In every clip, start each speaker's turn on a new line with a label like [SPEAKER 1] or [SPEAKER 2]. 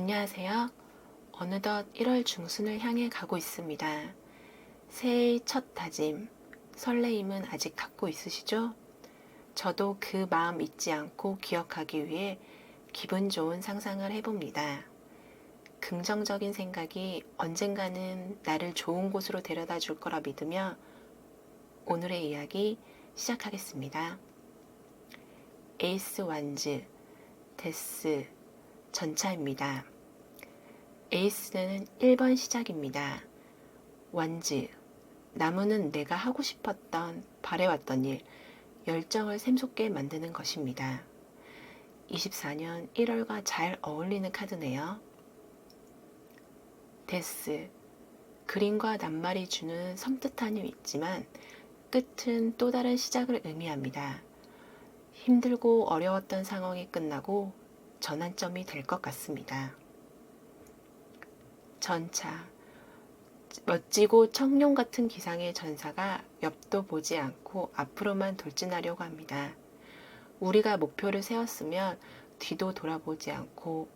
[SPEAKER 1] 안녕하세요. 어느덧 1월 중순을 향해 가고 있습니다. 새해의 첫 다짐, 설레임은 아직 갖고 있으시죠? 저도 그 마음 잊지 않고 기억하기 위해 기분 좋은 상상을 해봅니다. 긍정적인 생각이 언젠가는 나를 좋은 곳으로 데려다 줄 거라 믿으며 오늘의 이야기 시작하겠습니다. 에이스 완즈, 데스, 전차입니다. 에이스는 1번 시작입니다. 완즈, 나무는 내가 하고 싶었던, 바래왔던 일, 열정을 샘솟게 만드는 것입니다. 24년 1월과 잘 어울리는 카드네요. 데스, 그림과 낱말이 주는 섬뜩함이 있지만 끝은 또 다른 시작을 의미합니다. 힘들고 어려웠던 상황이 끝나고 전환점이 될 것 같습니다. 전차. 멋지고 청룡 같은 기상의 전사가 옆도 보지 않고 앞으로만 돌진하려고 합니다. 우리가 목표를 세웠으면 뒤도 돌아보지 않고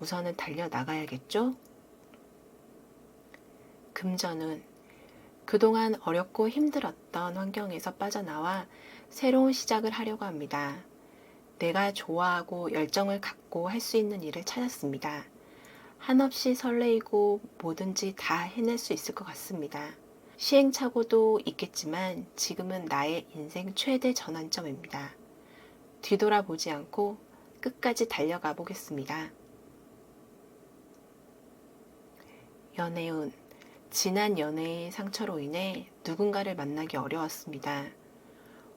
[SPEAKER 1] 우선은 달려 나가야겠죠? 금전은 그동안 어렵고 힘들었던 환경에서 빠져나와 새로운 시작을 하려고 합니다. 내가 좋아하고 열정을 갖고 할 수 있는 일을 찾았습니다. 한없이 설레이고 뭐든지 다 해낼 수 있을 것 같습니다. 시행착오도 있겠지만 지금은 나의 인생 최대 전환점입니다. 뒤돌아보지 않고 끝까지 달려가 보겠습니다. 연애운. 지난 연애의 상처로 인해 누군가를 만나기 어려웠습니다.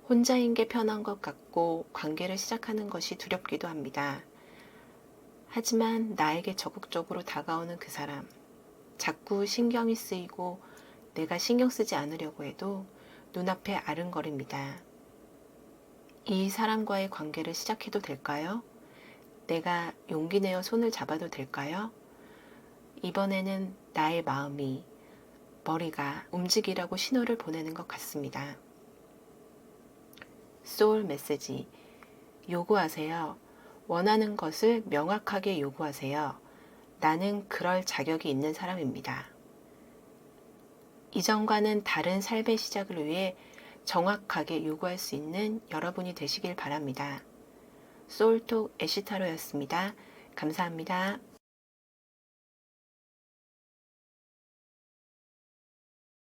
[SPEAKER 1] 혼자인 게 편한 것 같고 관계를 시작하는 것이 두렵기도 합니다. 하지만 나에게 적극적으로 다가오는 그 사람, 자꾸 신경이 쓰이고 내가 신경 쓰지 않으려고 해도 눈앞에 아른거립니다. 이 사람과의 관계를 시작해도 될까요? 내가 용기 내어 손을 잡아도 될까요? 이번에는 나의 마음이, 머리가 움직이라고 신호를 보내는 것 같습니다. 소울 메시지. 요구하세요. 원하는 것을 명확하게 요구하세요. 나는 그럴 자격이 있는 사람입니다. 이전과는 다른 삶의 시작을 위해 정확하게 요구할 수 있는 여러분이 되시길 바랍니다. 소울톡 애시타로였습니다. 감사합니다.